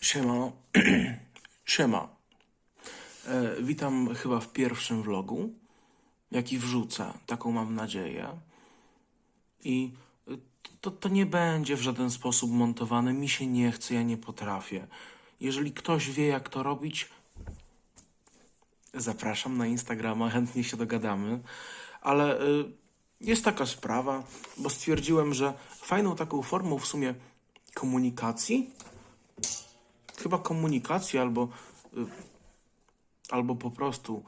Siema. Siema. E, witam chyba w pierwszym vlogu, jaki wrzucę. Taką mam nadzieję. I to, to nie będzie w żaden sposób montowane. Mi się nie chce, ja nie potrafię. Jeżeli ktoś wie, jak to robić, zapraszam na Instagrama, chętnie się dogadamy. Ale y, jest taka sprawa, bo stwierdziłem, że fajną taką formą w sumie komunikacji chyba komunikacji albo, y, albo po prostu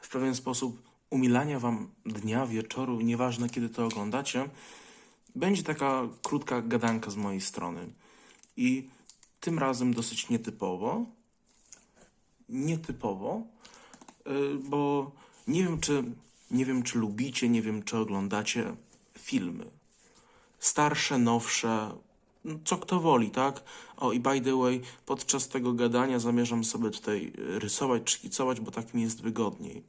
w pewien sposób umilania wam dnia, wieczoru, nieważne kiedy to oglądacie, będzie taka krótka gadanka z mojej strony. I tym razem dosyć nietypowo. Nietypowo, y, bo nie wiem, czy nie wiem, czy lubicie, nie wiem, czy oglądacie filmy. Starsze, nowsze, no, co kto woli, tak? O, i by the way, podczas tego gadania zamierzam sobie tutaj y, rysować, szkicować, bo tak mi jest wygodniej.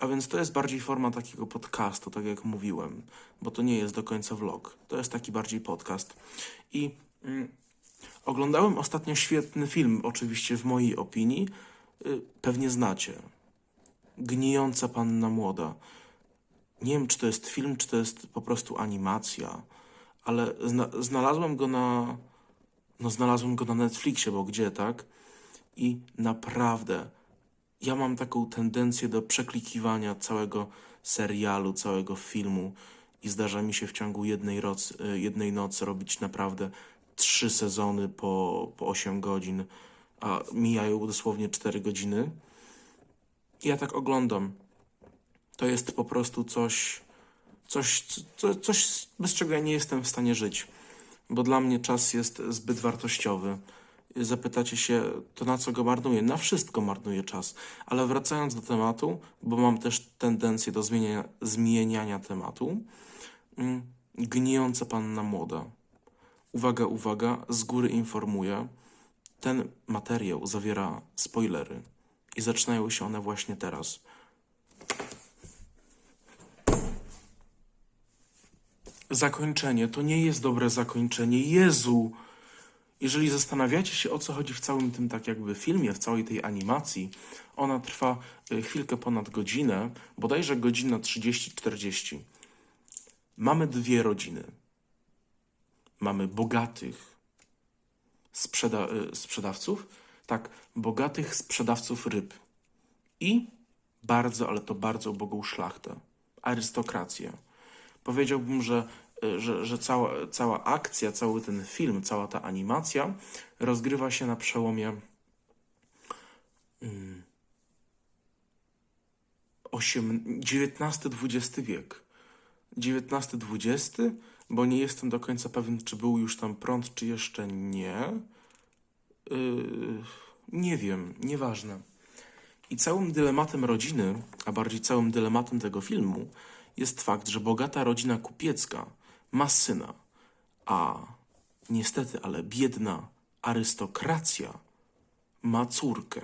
A więc to jest bardziej forma takiego podcastu, tak jak mówiłem, bo to nie jest do końca vlog. To jest taki bardziej podcast. I mm, oglądałem ostatnio świetny film, oczywiście w mojej opinii. Y, pewnie znacie. Gnijąca panna młoda. Nie wiem, czy to jest film, czy to jest po prostu animacja, ale zna znalazłem go na. No, znalazłem go na Netflixie, bo gdzie, tak? I naprawdę, ja mam taką tendencję do przeklikiwania całego serialu, całego filmu, i zdarza mi się w ciągu jednej, roc, y, jednej nocy robić naprawdę trzy sezony po, po 8 godzin, a mijają dosłownie 4 godziny. Ja tak oglądam. To jest po prostu coś, coś, co, coś, bez czego ja nie jestem w stanie żyć, bo dla mnie czas jest zbyt wartościowy. Zapytacie się, to na co go marnuję? Na wszystko marnuję czas. Ale wracając do tematu, bo mam też tendencję do zmieniania, zmieniania tematu. Mm, Gnijąca panna młoda. Uwaga, uwaga, z góry informuję. Ten materiał zawiera spoilery i zaczynają się one właśnie teraz. Zakończenie to nie jest dobre zakończenie. Jezu! Jeżeli zastanawiacie się, o co chodzi w całym tym, tak jakby filmie, w całej tej animacji, ona trwa y, chwilkę ponad godzinę, bodajże godzina 30-40. Mamy dwie rodziny. Mamy bogatych sprzeda y, sprzedawców, tak, bogatych sprzedawców ryb i bardzo, ale to bardzo ubogą szlachtę, arystokrację. Powiedziałbym, że, y, że, że cała, cała akcja, cały ten film, cała ta animacja rozgrywa się na przełomie mm, XIX-XX wiek. XIX-XX, bo nie jestem do końca pewien, czy był już tam prąd, czy jeszcze nie. Yy, nie wiem, nieważne. I całym dylematem rodziny, a bardziej całym dylematem tego filmu, jest fakt, że bogata rodzina kupiecka ma syna, a niestety, ale biedna arystokracja ma córkę.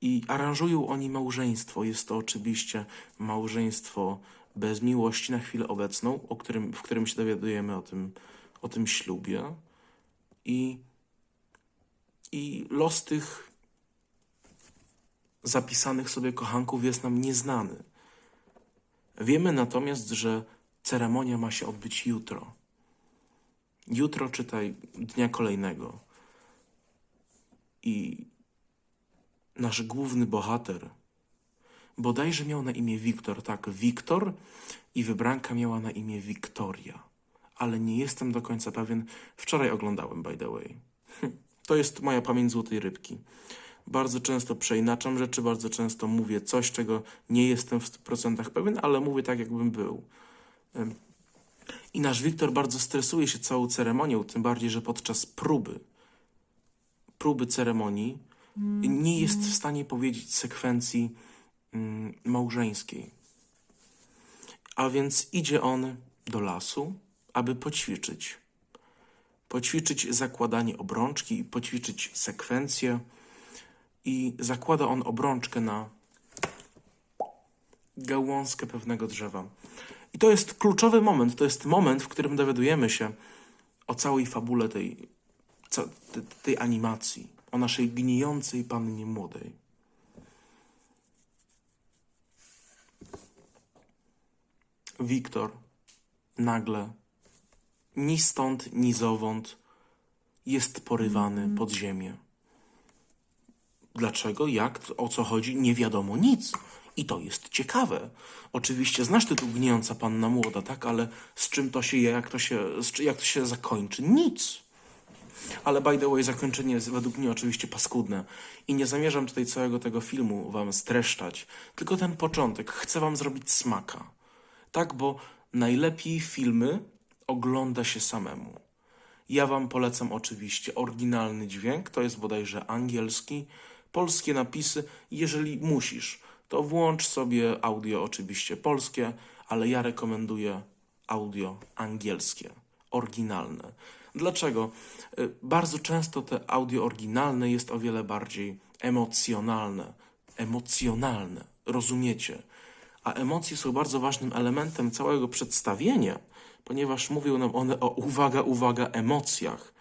I aranżują oni małżeństwo. Jest to oczywiście małżeństwo bez miłości na chwilę obecną, o którym, w którym się dowiadujemy o tym, o tym ślubie. I, I los tych zapisanych sobie kochanków jest nam nieznany. Wiemy natomiast, że ceremonia ma się odbyć jutro. Jutro czytaj dnia kolejnego. I nasz główny bohater bodajże miał na imię Wiktor, tak, Wiktor i wybranka miała na imię Wiktoria. Ale nie jestem do końca pewien. Wczoraj oglądałem, by the way. Hm, To jest moja pamięć złotej rybki. Bardzo często przeinaczam rzeczy, bardzo często mówię coś, czego nie jestem w 100% pewien, ale mówię tak, jakbym był. I nasz Wiktor bardzo stresuje się całą ceremonią, tym bardziej, że podczas próby, próby ceremonii, nie jest w stanie powiedzieć sekwencji mm, małżeńskiej. A więc idzie on do lasu, aby poćwiczyć. Poćwiczyć zakładanie obrączki, poćwiczyć sekwencję. I zakłada on obrączkę na gałązkę pewnego drzewa. I to jest kluczowy moment. To jest moment, w którym dowiadujemy się o całej fabule tej tej animacji, o naszej gnijącej pannie młodej. Wiktor nagle, ni stąd, ni zowąd, jest porywany pod ziemię. Dlaczego, jak, o co chodzi, nie wiadomo nic. I to jest ciekawe. Oczywiście znasz tytuł Gnijąca Panna Młoda, tak? Ale z czym to się je, jak to się, jak to się zakończy? Nic. Ale by the way, zakończenie jest według mnie oczywiście paskudne. I nie zamierzam tutaj całego tego filmu wam streszczać, tylko ten początek. Chcę wam zrobić smaka. Tak, bo najlepiej filmy ogląda się samemu. Ja wam polecam oczywiście oryginalny dźwięk, to jest bodajże angielski, polskie napisy. Jeżeli musisz, to włącz sobie audio oczywiście polskie, ale ja rekomenduję audio angielskie, oryginalne. Dlaczego? Y, Bardzo często te audio oryginalne jest o wiele bardziej emocjonalne. Emocjonalne, rozumiecie? A emocje są bardzo ważnym elementem całego przedstawienia, ponieważ mówią nam one o uwaga, uwaga, emocjach.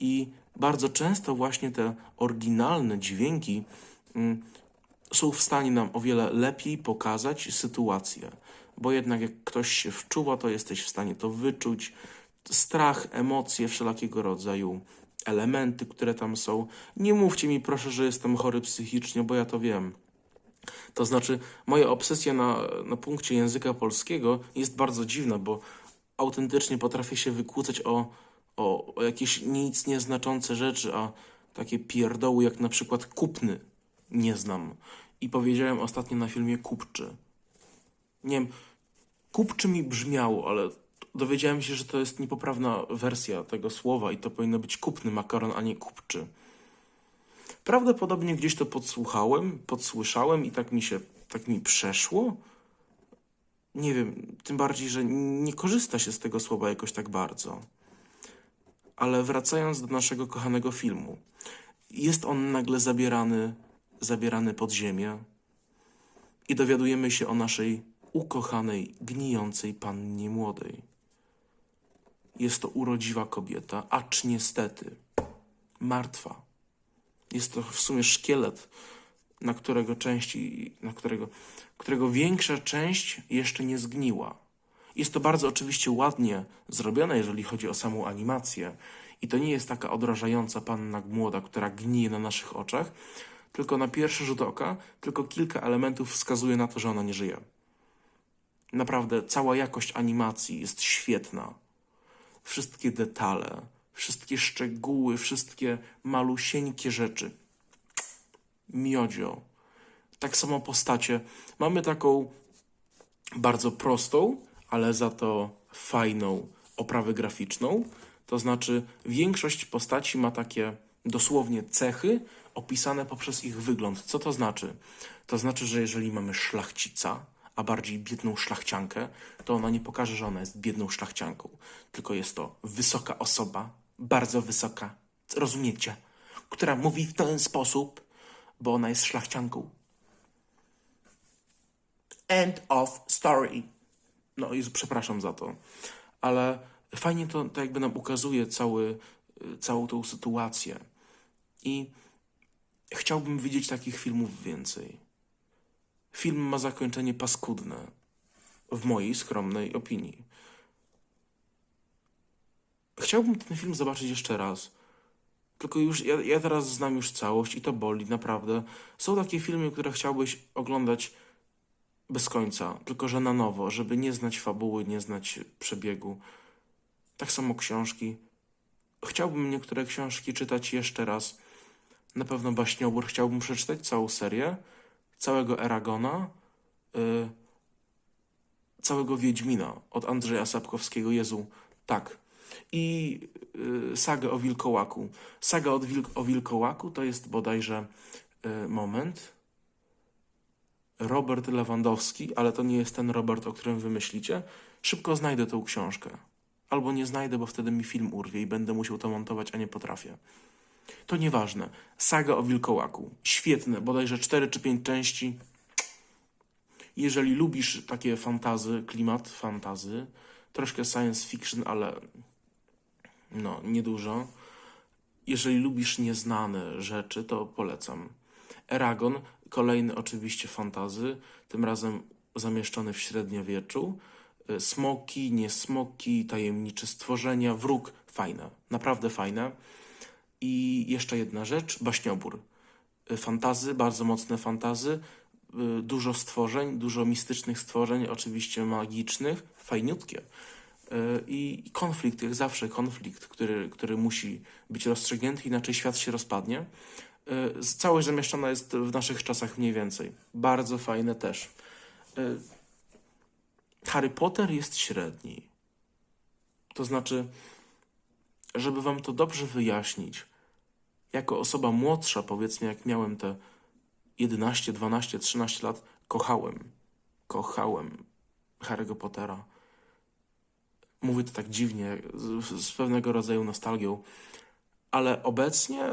I bardzo często właśnie te oryginalne dźwięki mm, są w stanie nam o wiele lepiej pokazać sytuację. Bo jednak jak ktoś się wczuwa, to jesteś w stanie to wyczuć. Strach, emocje, wszelakiego rodzaju elementy, które tam są. Nie mówcie mi proszę, że jestem chory psychicznie, bo ja to wiem. To znaczy, moja obsesja na, na punkcie języka polskiego jest bardzo dziwna, bo autentycznie potrafię się wykłócać o, o, o jakieś nic nieznaczące rzeczy, a takie pierdoły jak na przykład kupny nie znam. I powiedziałem ostatnio na filmie kupczy. Nie wiem, kupczy mi brzmiało, ale dowiedziałem się, że to jest niepoprawna wersja tego słowa i to powinno być kupny makaron, a nie kupczy. Prawdopodobnie gdzieś to podsłuchałem, podsłyszałem i tak mi się, tak mi przeszło. Nie wiem, tym bardziej, że nie korzysta się z tego słowa jakoś tak bardzo. Ale wracając do naszego kochanego filmu. Jest on nagle zabierany, zabierany pod ziemię i dowiadujemy się o naszej ukochanej, gnijącej pannie młodej. Jest to urodziwa kobieta, acz niestety martwa. Jest to w sumie szkielet, na którego części, na którego, którego większa część jeszcze nie zgniła. Jest to bardzo oczywiście ładnie zrobione, jeżeli chodzi o samą animację. I to nie jest taka odrażająca panna młoda, która gnije na naszych oczach, tylko na pierwszy rzut oka, tylko kilka elementów wskazuje na to, że ona nie żyje. Naprawdę, cała jakość animacji jest świetna. Wszystkie detale, wszystkie szczegóły, wszystkie malusieńkie rzeczy. Miodzio. Tak samo postacie. Mamy taką bardzo prostą, ale za to fajną oprawę graficzną. To znaczy, większość postaci ma takie dosłownie cechy opisane poprzez ich wygląd. Co to znaczy? To znaczy, że jeżeli mamy szlachcica, a bardziej biedną szlachciankę, to ona nie pokaże, że ona jest biedną szlachcianką, tylko jest to wysoka osoba, bardzo wysoka, rozumiecie, która mówi w ten sposób, bo ona jest szlachcianką. End of story. No i przepraszam za to, ale fajnie to, to jakby nam ukazuje cały, y, całą tą sytuację. I chciałbym widzieć takich filmów więcej. Film ma zakończenie paskudne, w mojej skromnej opinii. Chciałbym ten film zobaczyć jeszcze raz. Tylko już ja, ja teraz znam już całość i to boli, naprawdę. Są takie filmy, które chciałbyś oglądać bez końca, tylko że na nowo, żeby nie znać fabuły, nie znać przebiegu. Tak samo książki. Chciałbym niektóre książki czytać jeszcze raz. Na pewno Baśniobór chciałbym przeczytać całą serię, całego Eragona, y, całego Wiedźmina od Andrzeja Sapkowskiego. Jezu, tak. I y, sagę o Wilkołaku. Saga od Wilk o Wilkołaku to jest bodajże y, moment. Robert Lewandowski, ale to nie jest ten Robert, o którym wy myślicie. Szybko znajdę tą książkę. Albo nie znajdę, bo wtedy mi film urwie i będę musiał to montować, a nie potrafię. To nieważne. Saga o Wilkołaku. Świetne, bodajże 4 czy 5 części. Jeżeli lubisz takie fantazy, klimat fantazy, troszkę science fiction, ale no, niedużo. jeżeli lubisz nieznane rzeczy, to polecam. Eragon, kolejny oczywiście fantazy, tym razem zamieszczony w średniowieczu. Y, Smoki, nie smoki, tajemnicze stworzenia, wróg, fajne, naprawdę fajne. I jeszcze jedna rzecz, baśniobór. Y, Fantazy, bardzo mocne fantazy, y, dużo stworzeń, dużo mistycznych stworzeń, oczywiście magicznych, fajniutkie. I konflikt, jak zawsze konflikt, który, który musi być rozstrzygnięty, inaczej świat się rozpadnie. Z- Całość zamieszczona jest w naszych czasach mniej więcej. Bardzo fajne też. Y, Harry Potter jest średni. To znaczy, żeby wam to dobrze wyjaśnić, jako osoba młodsza, powiedzmy, jak miałem te 11, 12, 13 lat, kochałem. Kochałem Harry'ego Pottera. Mówię to tak dziwnie, z, z pewnego rodzaju nostalgią, ale obecnie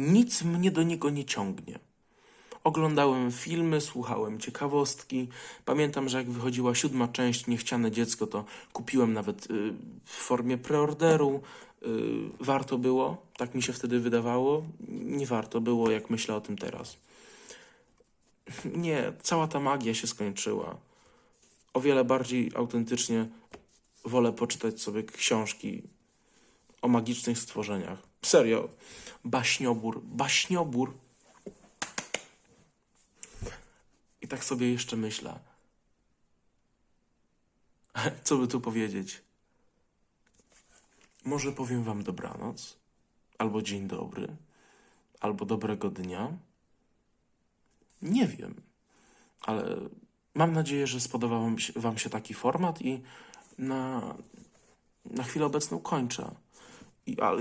nic mnie do niego nie ciągnie. Oglądałem filmy, słuchałem ciekawostki. Pamiętam, że jak wychodziła siódma część Niechciane Dziecko, to kupiłem nawet y, w formie preorderu. Y, warto było, tak mi się wtedy wydawało. Nie warto było, jak myślę o tym teraz. Nie, cała ta magia się skończyła. O wiele bardziej autentycznie wolę poczytać sobie książki o magicznych stworzeniach. Serio, baśniobór, baśniobór. I tak sobie jeszcze myślę. Co by tu powiedzieć? Może powiem wam dobranoc, albo dzień dobry, albo dobrego dnia. Nie wiem, ale mam nadzieję, że spodobał wam się, taki format i na, na chwilę obecną kończę. I, ale